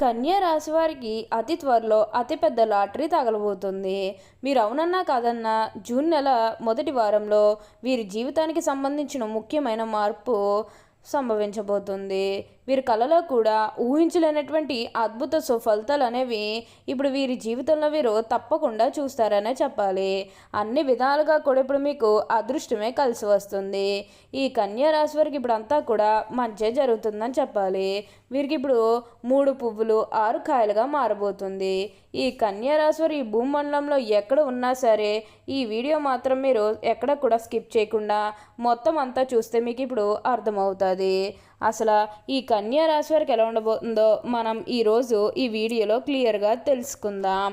కన్యా రాశి వారికి అతి త్వరలో అతిపెద్ద లాటరీ తగలబోతుంది. మీరు అవునన్నా కాదన్నా జూన్ నెల మొదటి వారంలో వీరి జీవితానికి సంబంధించిన ముఖ్యమైన మార్పు సంభవించబోతుంది. వీరి కళలో కూడా ఊహించలేనటువంటి అద్భుత సుఫలితాలు అనేవి ఇప్పుడు వీరి జీవితంలో వీరు తప్పకుండా చూస్తారనే చెప్పాలి. అన్ని విధాలుగా కూడా ఇప్పుడు మీకు అదృష్టమే కలిసి వస్తుంది. ఈ కన్యా రాశి వారికి ఇప్పుడు అంతా కూడా మంచి జరుగుతుందని చెప్పాలి. వీరికి ఇప్పుడు మూడు పువ్వులు ఆరు కాయలుగా మారబోతుంది. ఈ కన్యా రాశి వారు ఈ భూమండలంలో ఎక్కడ ఉన్నా సరే ఈ వీడియో మాత్రం మీరు ఎక్కడ కూడా స్కిప్ చేయకుండా మొత్తం అంతా చూస్తే మీకు ఇప్పుడు అర్థమవుతుంది. అసలు ఈ కన్యా రాశి వారికి ఎలా ఉండబోతుందో మనం ఈరోజు ఈ వీడియోలో క్లియర్గా తెలుసుకుందాం.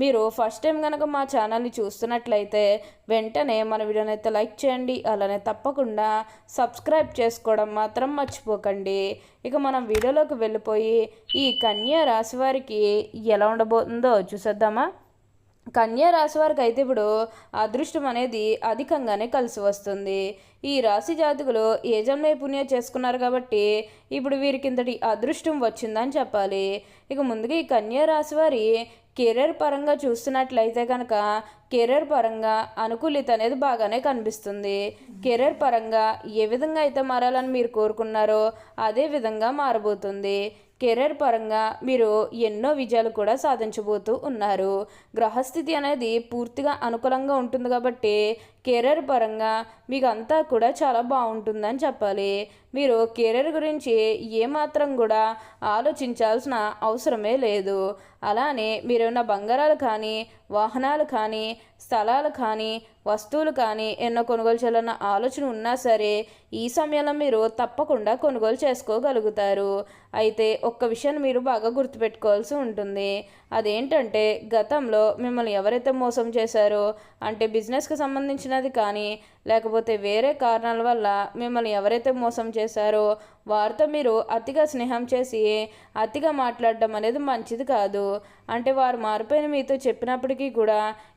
మీరు ఫస్ట్ టైం కనుక మా ఛానల్ని చూస్తున్నట్లయితే వెంటనే మన వీడియోని అయితే లైక్ చేయండి. అలానే తప్పకుండా సబ్స్క్రైబ్ చేసుకోవడం మాత్రం మర్చిపోకండి. ఇక మనం వీడియోలోకి వెళ్ళిపోయి ఈ కన్యా రాశి వారికి ఎలా ఉండబోతుందో చూసేద్దామా? కన్యా రాశి వారికి అయితే ఇప్పుడు అదృష్టం అనేది అధికంగానే కలిసి వస్తుంది. ఈ రాశి జాతకులు ఏ జన్మ పుణ్యం చేసుకున్నారు కాబట్టి ఇప్పుడు వీరికి ఇంతటి అదృష్టం వచ్చిందని చెప్పాలి. ఇక ముందుగా ఈ కన్యా రాశి వారి కెరీర్ పరంగా చూస్తున్నట్లయితే కనుక కెరీర్ పరంగా అనుకూలిత అనేది బాగానే కనిపిస్తుంది. కెరీర్ పరంగా ఏ విధంగా అయితే మారాలని మీరు కోరుకున్నారో అదే విధంగా మారబోతుంది. కెరీర్ పరంగా మీరు ఎన్నో విజయాలు కూడా సాధించబోతూ ఉన్నారు. గ్రహస్థితి అనేది పూర్తిగా అనుకూలంగా ఉంటుంది కాబట్టి కెరీర్ పరంగా మీకు అంతా కూడా చాలా బాగుంటుందని చెప్పాలి. మీరు కెరీర్ గురించి ఏమాత్రం కూడా ఆలోచించాల్సిన అవసరమే లేదు. అలానే మీరు నా బంగారాలు కానీ వాహనాలు కానీ స్థలాలు కానీ వస్తువులు కానీ ఎన్నో కొనుగోలు చేయాలన్న ఆలోచన ఉన్నా సరే ఈ సమయంలో మీరు తప్పకుండా కొనుగోలు చేసుకోగలుగుతారు. అయితే ఒక్క విషయాన్ని మీరు బాగా గుర్తుపెట్టుకోవాల్సి ఉంటుంది. అదేంటంటే గతంలో మిమ్మల్ని ఎవరైతే మోసం చేశారో అంటే బిజినెస్కి సంబంధించినది కానీ లేకపోతే వేరే కారణాల వల్ల మిమ్మల్ని ఎవరైతే మోసం చేశారో వారితో మీరు అతిగా స్నేహం చేసి అతిగా మాట్లాడడం అనేది మంచిది కాదు. అంటే వారు మారిపోయిన మీతో చెప్పినప్పటికీ కూడా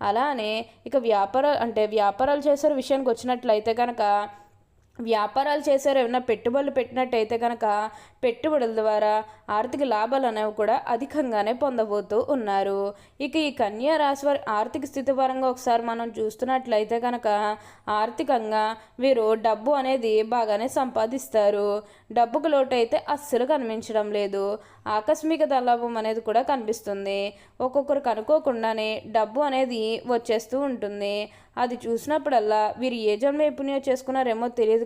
అలానే ఇక వ్యాపారాలు అంటే వ్యాపారాలు చేసే విషయానికి వచ్చినట్లయితే కనుక వ్యాపారాలు చేశారు ఏమైనా పెట్టుబడులు పెట్టినట్టయితే కనుక పెట్టుబడుల ద్వారా ఆర్థిక లాభాలు అనేవి కూడా అధికంగానే పొందబోతూ ఉన్నారు. ఇక ఈ కన్యా రాశి వారి ఆర్థిక స్థితి పరంగా ఒకసారి మనం చూస్తున్నట్లయితే కనుక ఆర్థికంగా వీరు డబ్బు అనేది బాగానే సంపాదిస్తారు. డబ్బుకు లోటు అయితే అస్సలు కనిపించడం లేదు. ఆకస్మిక దలాభం అనేది కూడా కనిపిస్తుంది. ఒక్కొక్కరికి అనుకోకుండానే డబ్బు అనేది వచ్చేస్తూ ఉంటుంది. అది చూసినప్పుడల్లా వీరు ఏ జన్మ నైపుణ్యం చేసుకున్నారేమో తెలియదు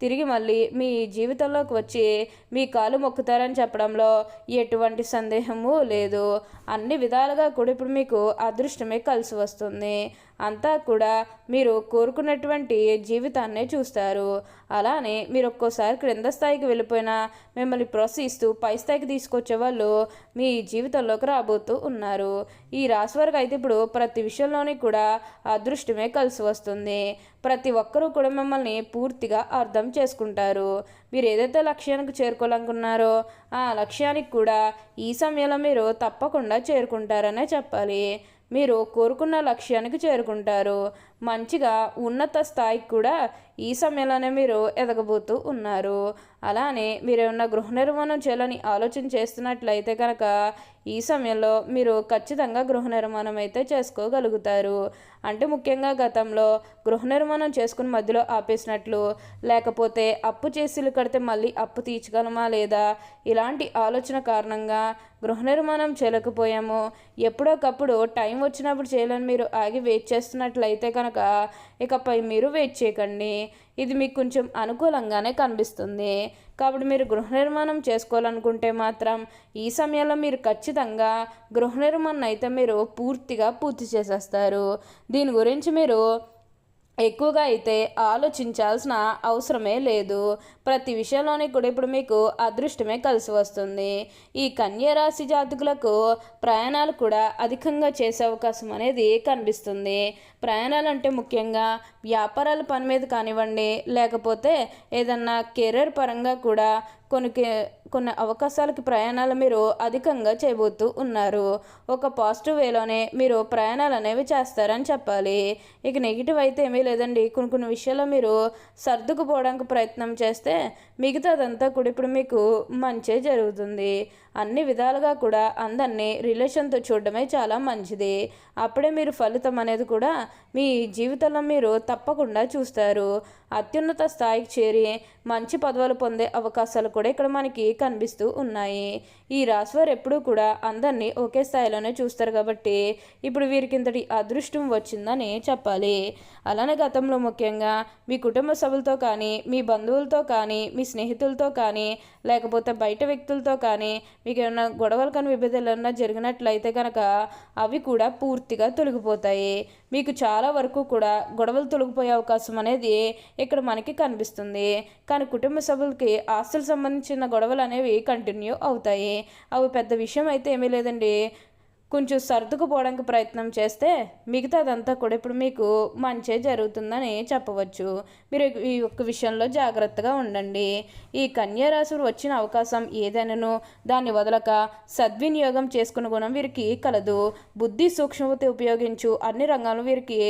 తిరిగి మళ్ళీ మీ జీవితంలోకి వచ్చి మీ కాలు మొక్కుతారని చెప్పడంలో ఎటువంటి సందేహము లేదు. అన్ని విధాలుగా కూడా ఇప్పుడు మీకు అదృష్టమే కలిసి వస్తుంది. అంతా కూడా మీరు కోరుకున్నటువంటి జీవితాన్నే చూస్తారు. అలానే మీరు ఒక్కోసారి క్రింద స్థాయికి వెళ్ళిపోయినా మిమ్మల్ని ప్రోత్సహిస్తూ పై స్థాయికి తీసుకొచ్చే వాళ్ళు మీ జీవితంలోకి రాబోతూ ఉన్నారు. ఈ రాశి వరకు అయితే ఇప్పుడు ప్రతి విషయంలోని కూడా అదృష్టమే కలిసి వస్తుంది. ప్రతి ఒక్కరూ కూడా మిమ్మల్ని పూర్తిగా అర్థం చేసుకుంటారు. మీరు ఏదైతే లక్ష్యానికి చేరుకోవాలనుకున్నారో ఆ లక్ష్యానికి కూడా ఈ సమయంలో మీరు తప్పకుండా చేరుకుంటారనే చెప్పాలి. మీరు కోరుకున్న లక్ష్యానికి చేరుకుంటారు. మంచిగా ఉన్నత స్థాయికి కూడా ఈ సమయంలోనే మీరు ఎదగబోతూ ఉన్నారు. అలానే మీరు ఏమన్నా గృహ నిర్మాణం చేయాలని ఆలోచన చేస్తున్నట్లయితే కనుక ఈ సమయంలో మీరు ఖచ్చితంగా గృహ నిర్మాణం అయితే చేసుకోగలుగుతారు. అంటే ముఖ్యంగా గతంలో గృహ నిర్మాణం చేసుకుని మధ్యలో ఆపేసినట్లు లేకపోతే అప్పు చేసిలు కడితే మళ్ళీ అప్పు తీర్చగలమా లేదా? ఇలాంటి ఆలోచన కారణంగా గృహ నిర్మాణం చేయలేకపోయాము. ఎప్పుడోకప్పుడు టైం వచ్చినప్పుడు చేయాలని మీరు ఆగి వెయిట్ చేస్తున్నట్లయితే కనుక ఇకపై మీరు వెయిట్ చేయకండి. ఇది మీకు కొంచెం అనుకూలంగానే కనిపిస్తుంది. కాబట్టి మీరు గృహ నిర్మాణం చేసుకోవాలనుకుంటే మాత్రం ఈ సమయంలో మీరు ఖచ్చితంగా గృహ నిర్మాణం అయితే మీరు పూర్తిగా పూర్తి చేసేస్తారు. దీని గురించి మీరు ఎక్కువగా అయితే ఆలోచించాల్సిన అవసరమే లేదు. ప్రతి విషయంలోని కూడా ఇప్పుడు మీకు అదృష్టమే కలిసి వస్తుంది. ఈ కన్యరాశి జాతకులకు ప్రయాణాలు కూడా అధికంగా చేసే అవకాశం అనేది కనిపిస్తుంది. ప్రయాణాలు అంటే ముఖ్యంగా వ్యాపారాల పని మీద కానివ్వండి లేకపోతే ఏదన్నా కెరీర్ పరంగా కూడా కొన్ని కొన్ని అవకాశాలకి ప్రయాణాలు మీరు అధికంగా చేయబోతూ ఉన్నారు. ఒక పాజిటివ్ వేలోనే మీరు ప్రయాణాలు అనేవి చేస్తారని చెప్పాలి. ఇక నెగిటివ్ అయితే ఏమీ లేదండి. కొన్ని కొన్ని విషయాల్లో మీరు సర్దుకుపోవడానికి ప్రయత్నం చేస్తే మిగతాదంతా కూడా ఇప్పుడు మీకు మంచే జరుగుతుంది. అన్ని విధాలుగా కూడా అందరినీ రిలేషన్తో చూడడమే చాలా మంచిది. అప్పుడే మీరు ఫలితం అనేది కూడా మీ జీవితంలో మీరు తప్పకుండా చూస్తారు. అత్యున్నత స్థాయికి చేరి మంచి పదవులు పొందే అవకాశాలు కూడా ఇక్కడ మనకి కనిపిస్తూ ఉన్నాయి. ఈ రాశివారు ఎప్పుడూ కూడా అందరినీ ఒకే స్థాయిలోనే చూస్తారు కాబట్టి ఇప్పుడు వీరికి ఇంతటి అదృష్టం వచ్చిందని చెప్పాలి. అలానే గతంలో ముఖ్యంగా మీ కుటుంబ సభ్యులతో కానీ మీ బంధువులతో కానీ మీ స్నేహితులతో కానీ లేకపోతే బయట వ్యక్తులతో కానీ మీకు ఏమైనా గొడవలు కానీ విభేదాలు ఏమైనా జరిగినట్లయితే కనుక అవి కూడా పూర్తిగా తొలగిపోతాయి. మీకు చాలా వరకు కూడా గొడవలు తొలగిపోయే అవకాశం అనేది ఇక్కడ మనకి కనిపిస్తుంది. కానీ కుటుంబ సభ్యులకి ఆస్తులకు సంబంధించిన గొడవలు అనేవి కంటిన్యూ అవుతాయి. అవి పెద్ద విషయం అయితే ఏమీ లేదండి. కొంచెం సర్దుకుపోవడానికి ప్రయత్నం చేస్తే మిగతాదంతా కూడా ఇప్పుడు మీకు మంచే జరుగుతుందని చెప్పవచ్చు. మీరు ఈ యొక్క విషయంలో జాగ్రత్తగా ఉండండి. ఈ కన్యా వచ్చిన అవకాశం ఏదైనాను దాన్ని వదలక సద్వినియోగం చేసుకున్న గుణం వీరికి కలదు. బుద్ధి సూక్ష్మత ఉపయోగించు అన్ని రంగాలు వీరికి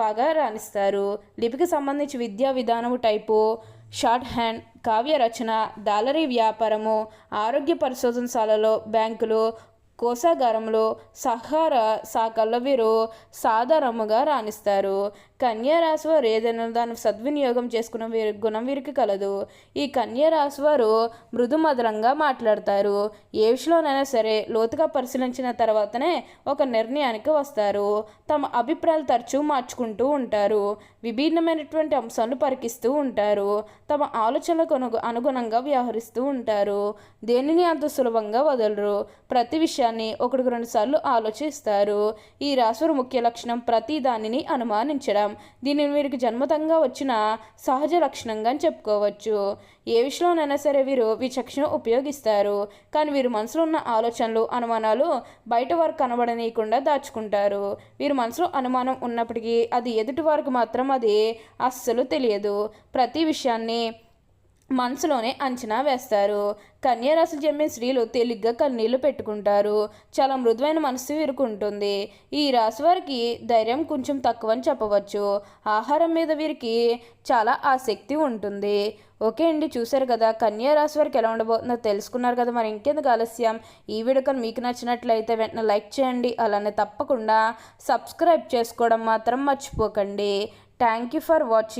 బాగా రాణిస్తారు. లిపికి సంబంధించి విద్యా విధానము టైపు షార్ట్ హ్యాండ్ కావ్య రచన దాలరీ వ్యాపారము ఆరోగ్య పరిశోధనశాలలో బ్యాంకులు కోశాగారంలో సహార శాఖల్లో వీరు సాధారణముగా రాణిస్తారు. కన్యారాశి వారు ఏదైనా దాన్ని సద్వినియోగం చేసుకున్న వీరి గుణం వీరికి కలదు. ఈ కన్యారాశి వారు మృదుమధురంగా మాట్లాడతారు. ఏ విషయంలోనైనా సరే లోతుగా పరిశీలించిన తర్వాతనే ఒక నిర్ణయానికి వస్తారు. తమ అభిప్రాయాలు తరచూ మార్చుకుంటూ ఉంటారు. విభిన్నమైనటువంటి అంశాలను పరికిస్తూ ఉంటారు. తమ ఆలోచనలకు అనుగుణంగా వ్యవహరిస్తూ ఉంటారు. దేనిని అంత సులభంగా వదలరు. ప్రతి విషయం విషయాన్ని ఒకటికి రెండు సార్లు ఆలోచిస్తారు. ఈ రాశివారి ముఖ్య లక్షణం ప్రతి దానిని అనుమానించడం. దీనిని వీరికి జన్మతంగా వచ్చిన సహజ లక్షణంగా చెప్పుకోవచ్చు. ఏ విషయంలోనైనా సరే వీరు విచక్షణ ఉపయోగిస్తారు. కానీ వీరు మనసులో ఉన్న ఆలోచనలు అనుమానాలు బయట వారు కనబడనీయకుండా దాచుకుంటారు. వీరు మనసులో అనుమానం ఉన్నప్పటికీ అది ఎదుటి వారికి మాత్రం అది అస్సలు తెలియదు. ప్రతి విషయాన్ని మనసులోనే అంచనా వేస్తారు. కన్యారాశి జన్మే స్త్రీలు తేలిగ్గా కన్నీళ్ళు పెట్టుకుంటారు. చాలా మృదువైన మనసు వీరుకుంటుంది. ఈ రాశి వారికి ధైర్యం కొంచెం తక్కువ అని చెప్పవచ్చు. ఆహారం మీద వీరికి చాలా ఆసక్తి ఉంటుంది. ఓకే అండి చూసారు కదా కన్యా రాశి వారికి ఎలా ఉండబోతుందో తెలుసుకున్నారు కదా మరి ఇంకెందుకు ఆలస్యం? ఈ వీడియో కానీ మీకు నచ్చినట్లయితే వెంటనే లైక్ చేయండి. అలానే తప్పకుండా సబ్స్క్రైబ్ చేసుకోవడం మాత్రం మర్చిపోకండి. Thank you for watching